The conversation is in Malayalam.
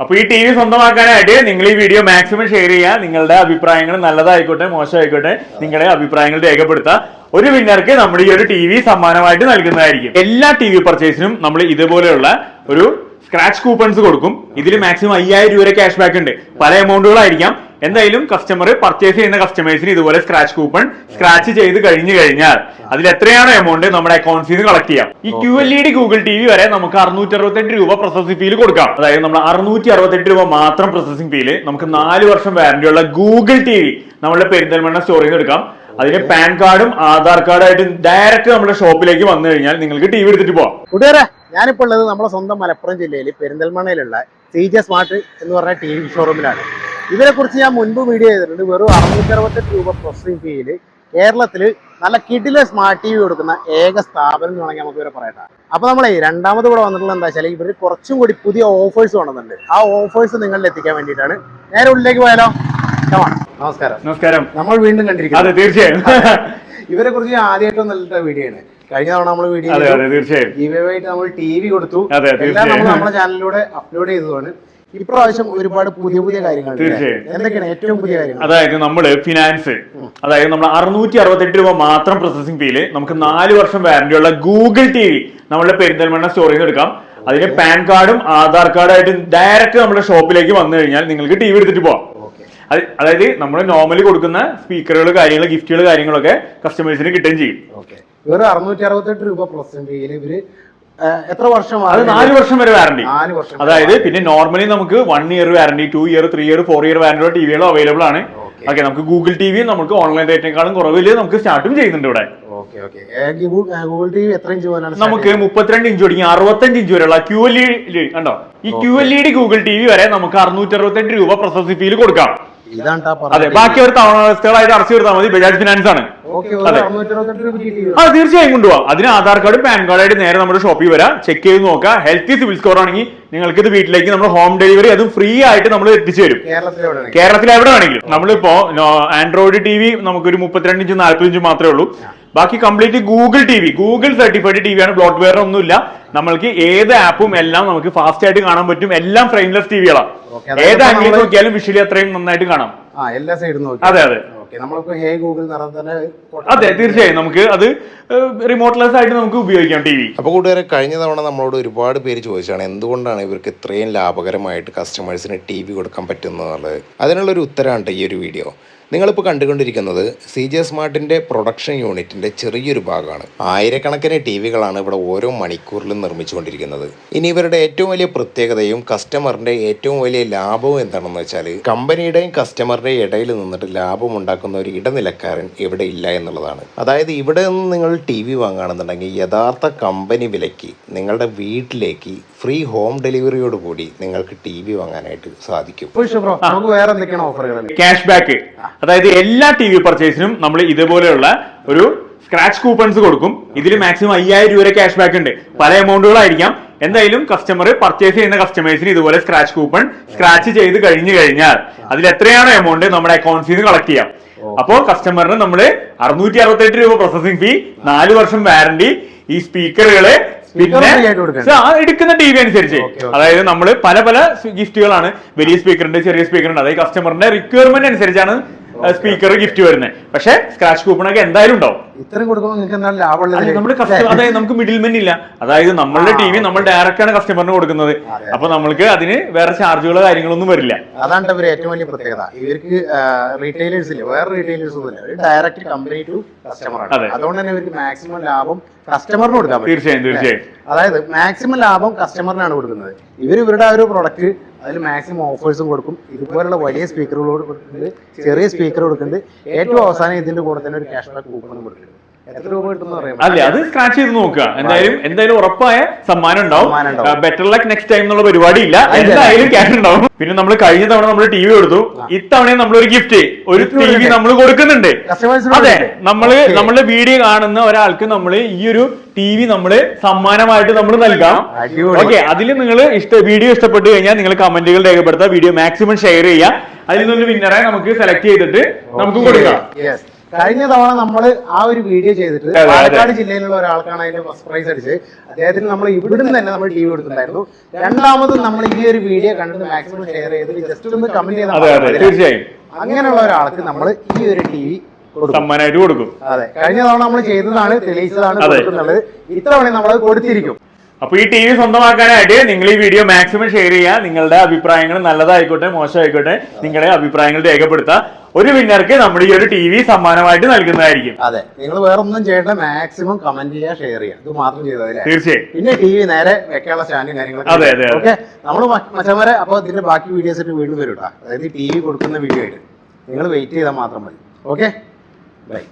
അപ്പൊ ഈ ടി വി സ്വന്തമാക്കാനായിട്ട് നിങ്ങൾ ഈ വീഡിയോ മാക്സിമം ഷെയർ ചെയ്യുക. നിങ്ങളുടെ അഭിപ്രായങ്ങൾ നല്ലതായിക്കോട്ടെ മോശമായിക്കോട്ടെ നിങ്ങളുടെ അഭിപ്രായങ്ങൾ രേഖപ്പെടുത്തുക. ഒരു വിന്നർക്ക് നമ്മൾ ഈ ഒരു ടി വി സമ്മാനമായിട്ട് നൽകുന്നതായിരിക്കും. എല്ലാ ടി വി പർച്ചേസിനും നമ്മൾ ഇതുപോലെയുള്ള ഒരു സ്ക്രാച്ച് കൂപ്പൺസ് കൊടുക്കും. ഇതിൽ മാക്സിമം അയ്യായിരം രൂപ ക്യാഷ് ബാക്ക് ഉണ്ട്. പല എമൗണ്ടുകളായിരിക്കാം എന്തായാലും കസ്റ്റമർ പർച്ചേസ് ചെയ്യുന്ന കസ്റ്റമേഴ്സിന് ഇതുപോലെ സ്ക്രാച്ച് കൂപ്പൺ സ്ക്രാച്ച് ചെയ്ത് കഴിഞ്ഞു കഴിഞ്ഞാൽ അതിൽ എത്രയാണോ എമൗണ്ട് നമ്മുടെ അക്കൗണ്ട്സിൽ നിന്ന് കളക്ട് ചെയ്യാം. ഈ Q L E D Google T V വരെ നമുക്ക് അറുന്നൂറ്റി അറുപത്തെട്ട് രൂപ പ്രോസസിംഗ് ഫീൽ കൊടുക്കാം. അതായത് നമ്മൾ അറുന്നൂറ്റി അറുപത്തെട്ട് രൂപ മാത്രം പ്രോസസിംഗ് ഫീൽ നമുക്ക് നാല് വർഷം വാറന്റി ഉള്ള ഗൂഗിൾ ടി വി നമ്മുടെ പെരിന്തൽമണ്ണ സ്റ്റോറിൽ നിന്ന് എടുക്കാം. അതിന് പാൻ കാർഡും ആധാർ കാർഡും ആയിട്ട് ഡയറക്റ്റ് നമ്മുടെ ഷോപ്പിലേക്ക് വന്നു കഴിഞ്ഞാൽ നിങ്ങൾക്ക് ടി വി എടുത്തിട്ട് പോവാം. ഞാനിപ്പോൾ ഉള്ളത് നമ്മുടെ സ്വന്തം മലപ്പുറം ജില്ലയിൽ പെരിന്തൽമണ്ണയിലുള്ള സി ജെ സ്മാർട്ട് എന്ന് പറഞ്ഞ ടി വി ഷോറൂമിലാണ് ഇതിനെക്കുറിച്ച് ഞാൻ മുൻപ് വീഡിയോ ചെയ്തിട്ടുണ്ട്. വെറും അറുന്നൂറ്റി അറുപത്തെട്ട് രൂപ പ്രോസസിംഗ് ഫീയിൽ കേരളത്തിൽ നല്ല കിടിലെ സ്മാർട്ട് ടി വി കൊടുക്കുന്ന ഏക സ്ഥാപനം എന്ന് വേണമെങ്കിൽ നമുക്ക് ഇവരെ പറയട്ടെ അപ്പോൾ നമ്മളെ രണ്ടാമത് ഇവിടെ വന്നിട്ടുള്ള എന്താ വെച്ചാൽ ഇവർ കുറച്ചും കൂടി പുതിയ ഓഫേഴ്സ് വന്നിട്ടുണ്ട് ആ ഓഫേഴ്സ് നിങ്ങളിൽ എത്തിക്കാൻ വേണ്ടിയിട്ടാണ്. നേരെ ഉള്ളിലേക്ക് പോയാലോ? നമസ്കാരം. നമസ്കാരം. നമ്മൾ വീണ്ടും കണ്ടിരിക്കുന്നത് അതെ തീർച്ചയായും. ഇവരെ കുറിച്ച് ആദ്യമായിട്ടും നല്ലിട്ട വീഡിയോ ആണ്. കഴിഞ്ഞ തവണ നമ്മൾ വീഡിയോ ഗീവേവായിട്ട് നമ്മൾ ടി വി കൊടുത്തു. എല്ലാം. നമ്മൾ നമ്മുടെ ചാനലിലൂടെ അപ്ലോഡ് ചെയ്തതാണ് ഇപ്രാവശ്യം ഒരുപാട് പുതിയ പുതിയ കാര്യങ്ങൾ. എന്തൊക്കെയാണ് ഏറ്റവും പുതിയ കാര്യങ്ങൾ? അതായത് നമ്മൾ ഫിനാൻസ് അതായത് നമ്മൾ അറുന്നൂറ്റി അറുപത്തെട്ട് രൂപ മാത്രം പ്രോസസിംഗ് ഫീൽ നമുക്ക് നാല് വർഷം വാറന്റി ഉള്ള ഗൂഗിൾ ടി വി നമ്മുടെ പെരിന്തൽമണ്ണ സ്റ്റോറിൽ നിന്ന് എടുക്കാം. അതിന് പാൻ കാർഡും ആധാർ കാർഡായിട്ട് ഡയറക്റ്റ് നമ്മുടെ ഷോപ്പിലേക്ക് വന്നു കഴിഞ്ഞാൽ നിങ്ങൾക്ക് ടി വി എടുത്തിട്ട് പോവാം. അതായത് നമ്മൾ നോർമലി കൊടുക്കുന്ന സ്പീക്കറുകൾ കാര്യങ്ങൾ ഗിഫ്റ്റുകൾ കാര്യങ്ങളൊക്കെ കസ്റ്റമേഴ്സിന് കിട്ടുകയും ചെയ്യും. ഓക്കെ. വെറും അറുന്നൂറ്റി അറുപത്തെട്ട് രൂപ പ്രോസന്റ് ചെയ്യൽ ഇവർ എത്ര വർഷം അത് നാല് വർഷം വരെ വാറണ്ടി അതായത് പിന്നെ നോർമലി നമുക്ക് one year warranty two year three year four year warranty T വികളും available ആണ്. ഓക്കെ. നമുക്ക് ഗൂഗിൾ ടി വി നമുക്ക് ഓൺലൈൻ റേറ്റിനേക്കാളും കുറവിൽ നമുക്ക് സ്റ്റാർട്ടും ചെയ്യുന്നുണ്ട് ഇവിടെ. Okay okay. Google T V എത്ര ഇഞ്ച് നമുക്ക് മുപ്പത്തിരണ്ട് ഇഞ്ച് തുടങ്ങി അറുപത്തഞ്ച് ഇഞ്ച് വരെയുള്ള ക്യു എൽ ഇ കണ്ടോ? ഈ Q L E D Google T V വരെ നമുക്ക് അറുന്നൂറ്റി അറുപത്തെട്ട് രൂപ പ്രൊസസ് ഫീൽ കൊടുക്കാം. അതെ ബാക്കി ഒരു തവണകളായിട്ട് അടച്ചു തീർത്താൽ മതി. ബജാജ് ഫിനാൻസ് ആണ്. അതെ. തീർച്ചയായും കൊണ്ടുപോകാം അതിന് ആധാർ കാർഡും പാൻ കാർഡായിട്ട് നേരെ നമ്മുടെ ഷോപ്പിൽ വരാം. ചെക്ക് ചെയ്ത് നോക്കുക ഹെൽത്തി സിവിൽ സ്കോർ ആണെങ്കിൽ നിങ്ങൾക്ക് ഇത് വീട്ടിലേക്ക് നമ്മൾ ഹോം ഡെലിവറി അതും ഫ്രീ ആയിട്ട് നമ്മൾ എത്തിച്ചു തരും. കേരളത്തിൽ എവിടെ വേണമെങ്കിലും നമ്മളിപ്പോ ആൻഡ്രോയിഡ് ടി വി നമുക്കൊരു മുപ്പത്തിരണ്ട് ഇഞ്ച് നാല്പത് ഇഞ്ച് മാത്രമേ ഉള്ളൂ. ബാക്കി complete Google T V. Google certified T V ആണ് ബ്ലോട്ട് വെയർ ഒന്നുമില്ല. നമ്മൾക്ക് ഏത് ആപ്പും എല്ലാം നമുക്ക് ഫാസ്റ്റ് ആയിട്ട് കാണാൻ പറ്റും. എല്ലാം ഫ്രെയിംലെസ് ടി വികളാണ് ഏത് ആംഗിൾ നോക്കിയാലും വിഷ്വലി അത്രയും നന്നായിട്ട് കാണാം. ആ എല്ലാ സൈഡും നോക്കി. അതെ അതെ. ഓക്കെ നമ്മളിപ്പോ ഹേ ഗൂഗിൾ നിറം തന്നെ അതെ തീർച്ചയായും. നമുക്ക് അത് റിമോട്ട്ലെസ് ആയിട്ട് നമുക്ക് ഉപയോഗിക്കാം ടി വി. അപ്പൊ കൂട്ടുകാരെ കഴിഞ്ഞ തവണ നമ്മളോട് ഒരുപാട് പേര് ചോദിച്ചാണ് എന്തുകൊണ്ടാണ് ഇവർക്ക് ഇത്രയും ലാഭകരമായിട്ട് കസ്റ്റമേഴ്സിന് ടി വി കൊടുക്കാൻ പറ്റുന്നത് അതിനുള്ളൊരു ഉത്തരമാണ് ഈ ഒരു വീഡിയോ നിങ്ങളിപ്പോൾ കണ്ടുകൊണ്ടിരിക്കുന്നത് സി ജെ സ്മാർട്ടിന്റെ പ്രൊഡക്ഷൻ യൂണിറ്റിന്റെ ചെറിയൊരു ഭാഗമാണ്. ആയിരക്കണക്കിന് ടി വികളാണ് ഇവിടെ ഓരോ മണിക്കൂറിലും നിർമ്മിച്ചുകൊണ്ടിരിക്കുന്നത്. ഇനി ഇവരുടെ ഏറ്റവും വലിയ പ്രത്യേകതയും കസ്റ്റമറിന്റെ ഏറ്റവും വലിയ ലാഭവും എന്താണെന്ന് വെച്ചാൽ കമ്പനിയുടെയും കസ്റ്റമറുടെയും ഇടയിൽ നിന്നിട്ട് ലാഭം ഉണ്ടാക്കുന്ന ഒരു ഇടനിലക്കാരൻ ഇവിടെ ഇല്ല എന്നുള്ളതാണ്. അതായത് ഇവിടെ നിന്ന് നിങ്ങൾ ടി വി വാങ്ങുകയാണെന്നുണ്ടെങ്കിൽ യഥാർത്ഥ കമ്പനി വിലയ്ക്ക് നിങ്ങളുടെ വീട്ടിലേക്ക് ഫ്രീ ഹോം ഡെലിവറിയോട് കൂടി നിങ്ങൾക്ക് ടി വി വാങ്ങാനായിട്ട് സാധിക്കും. ബ്രോ നമുക്ക് വേറെ എന്തൊക്കെയാണ് ഓഫറുകൾ ക്യാഷ് ബാക്ക് അതായത് എല്ലാ ടി വി പർച്ചേസിനും നമ്മൾ ഇതുപോലെയുള്ള ഒരു സ്ക്രാച്ച് കൂപ്പൺസ് കൊടുക്കും. ഇതിൽ മാക്സിമം അയ്യായിരം രൂപ ക്യാഷ് ബാക്ക് ഉണ്ട്. പല എമൗണ്ടുകളായിരിക്കാം എന്തായാലും കസ്റ്റമർ പർച്ചേസ് ചെയ്യുന്ന കസ്റ്റമേഴ്സിന് ഇതുപോലെ സ്ക്രാച്ച് കൂപ്പൺ സ്ക്രാച്ച് ചെയ്ത് കഴിഞ്ഞു കഴിഞ്ഞാൽ അതിൽ എത്രയാണോ എമൗണ്ട് നമ്മുടെ അക്കൗണ്ട്സിൽ നിന്ന് കളക്ട് ചെയ്യാം. അപ്പോൾ കസ്റ്റമറിന് നമ്മൾ അറുന്നൂറ്റി അറുപത്തെട്ട് രൂപ പ്രോസസിംഗ് ഫീ നാല് വർഷം വാറണ്ടി ഈ സ്പീക്കറുകൾ പിന്നെ എടുക്കുന്ന ടി വി അനുസരിച്ച്. അതായത് നമ്മൾ പല പല ഗിഫ്റ്റുകളാണ് വലിയ സ്പീക്കറുണ്ട് ചെറിയ സ്പീക്കറുണ്ട് അതായത് കസ്റ്റമറിന്റെ റിക്വയർമെന്റ് അനുസരിച്ചാണ് സ്പീക്കർ ഗിഫ്റ്റ് വരുന്നത് പക്ഷെ സ്ക്രാച്ച് കൂപ്പണൊക്കെ എന്തായാലും ഉണ്ടാവും. ഇത്രയും കൊടുക്കുമ്പോൾ നിങ്ങൾക്ക് എന്താണ് ലാഭമുള്ളത്? നമ്മൾ കസ്റ്റമർ അതായത് നമുക്ക് മിഡിൽമെൻ ഇല്ല. അതായത് നമ്മളുടെ ടീമിൽ ടി വി നമ്മൾ ഡയറക്റ്റ് ആണ് കസ്റ്റമറിന് കൊടുക്കുന്നത്. അപ്പൊ നമ്മൾക്ക് അതിന് വേറെ ചാർജുകളോ കാര്യങ്ങളൊന്നും വരില്ല. അതാണ് ഇവർ ഏറ്റവും വലിയ പ്രത്യേകത. ഇവർക്ക് റീറ്റെയിലേഴ്സ് ഇല്ല? വേറെ റീറ്റെയിലേഴ്സ് ഒന്നും ഇല്ല. ഡയറക്റ്റ് കമ്പനി ടു കസ്റ്റമർ ആണ്. അതുകൊണ്ട് തന്നെ ഇവർക്ക് മാക്സിമം ലാഭം കസ്റ്റമറിന് കൊടുക്കാൻ പറ്റും. തീർച്ചയായും. തീർച്ചയായും അതായത് മാക്സിമം ലാഭം കസ്റ്റമറിനാണ് കൊടുക്കുന്നത്. ഇവർ ഇവരുടെ ആ ഒരു പ്രൊഡക്റ്റ് അതിൽ മാക്സിമം ഓഫേഴ്സും കൊടുക്കും. ഇതുപോലുള്ള വലിയ സ്പീക്കറുകളോട് കൊടുക്കുന്നുണ്ട്. ചെറിയ സ്പീക്കർ കൊടുക്കുന്നുണ്ട്. ഏറ്റവും അവസാനം ഇതിന്റെ കൂടെ തന്നെ ഒരു ക്യാഷ് ബാക്ക് കൂപ്പണും കൊടുക്കുന്നുണ്ട് എത്ര രൂപ കിട്ടുന്ന പറയാം അതെ അത് സ്ക്രാച്ച് ചെയ്ത് നോക്കുക. എന്തായാലും എന്തായാലും ഉറപ്പായ സമ്മാനം ഉണ്ടാവും. ബെറ്റർ ലക്ക് നെക്സ്റ്റ് ടൈം എന്നുള്ള പരിപാടി ഇല്ല എന്തായാലും ക്യാഷ് ഉണ്ടാവും. പിന്നെ നമ്മൾ കഴിഞ്ഞ തവണ നമ്മൾ ടി വി കൊടുത്തു ഇത്തവണയും നമ്മൾ ഒരു ഗിഫ്റ്റ് ഒരു ടി വി നമ്മൾ കൊടുക്കുന്നുണ്ട്. അതെ നമ്മൾ നമ്മൾ. വീഡിയോ കാണുന്ന ഒരാൾക്ക് നമ്മൾ ഈ ഒരു ടി വി നമ്മൾ സമ്മാനമായിട്ട് നമ്മൾ നൽകാം. ഓക്കെ അതിൽ നിങ്ങൾ ഇഷ്ട വീഡിയോ ഇഷ്ടപ്പെട്ടു കഴിഞ്ഞാൽ നിങ്ങൾ കമന്റുകൾ രേഖപ്പെടുത്തുക വീഡിയോ മാക്സിമം ഷെയർ ചെയ്യുക. അതിൽ നിന്നൊരു വിന്നറെ നമുക്ക് സെലക്ട് ചെയ്തിട്ട് നമുക്ക് കൊടുക്കാം. കഴിഞ്ഞ തവണ നമ്മൾ ആ ഒരു വീഡിയോ ചെയ്തിട്ട്. പാലക്കാട് ജില്ലയിലുള്ള ഒരാൾക്കാണ് അതിന്റെ ഫസ്റ്റ് പ്രൈസ് അടിച്ച് അദ്ദേഹത്തിന് നമ്മൾ ഇവിടുന്ന് തന്നെ നമ്മൾ ടി വി കൊടുത്തിട്ടുണ്ടായിരുന്നു. രണ്ടാമത് നമ്മൾ ഈ ഒരു വീഡിയോ കണ്ടിട്ട് മാക്സിമം ഷെയർ ചെയ്ത് ജസ്റ്റ് ഒന്ന് കമന്റ് ചെയ്താൽ തീർച്ചയായും. അങ്ങനെയുള്ള ഒരാൾക്ക് നമ്മൾ ഈ ഒരു ടി വി സമ്മാനമായിട്ട് കൊടുക്കും. അതെ. കഴിഞ്ഞ തവണ നമ്മൾ ചെയ്തതാണ് തെളിയിച്ചതാണ്. കൊടുക്കുന്നുള്ളത്. ഇത്തവണ നമ്മൾ കൊടുത്തിരിക്കും. അപ്പൊ ഈ ടി വി സ്വന്തമാക്കാനായിട്ട് നിങ്ങൾ ഈ വീഡിയോ മാക്സിമം ഷെയർ ചെയ്യുക. നിങ്ങളുടെ അഭിപ്രായങ്ങൾ നല്ലതായിക്കോട്ടെ മോശമായിക്കോട്ടെ നിങ്ങളുടെ അഭിപ്രായങ്ങൾ രേഖപ്പെടുത്തുക. ഒരു വിന്നർക്ക് നമ്മൾ ഈ ഒരു ടി വി സമ്മാനമായിട്ട് നൽകുന്നതായിരിക്കും. അതെ. നിങ്ങൾ വേറെ ഒന്നും ചെയ്യേണ്ട മാക്സിമം കമന്റ് ചെയ്യുക ഷെയർ ചെയ്യുക. ഇത് മാത്രം ചെയ്താൽ തീർച്ചയായും. പിന്നെ ടി വി നേരെ വെക്കാനുള്ള സ്റ്റാൻഡും കാര്യങ്ങളും കാര്യങ്ങളൊക്കെ അതെ, അതെ. ഓക്കെ നമ്മൾ മച്ചന്മാരെ അപ്പോൾ ഇതിന്റെ ബാക്കി വീഡിയോസ് ഒക്കെ വീണ്ടും വരും അതായത് ടി വി കൊടുക്കുന്ന വീഡിയോ ആയിട്ട്. നിങ്ങൾ വെയിറ്റ് ചെയ്താൽ മാത്രം മതി. Okay bye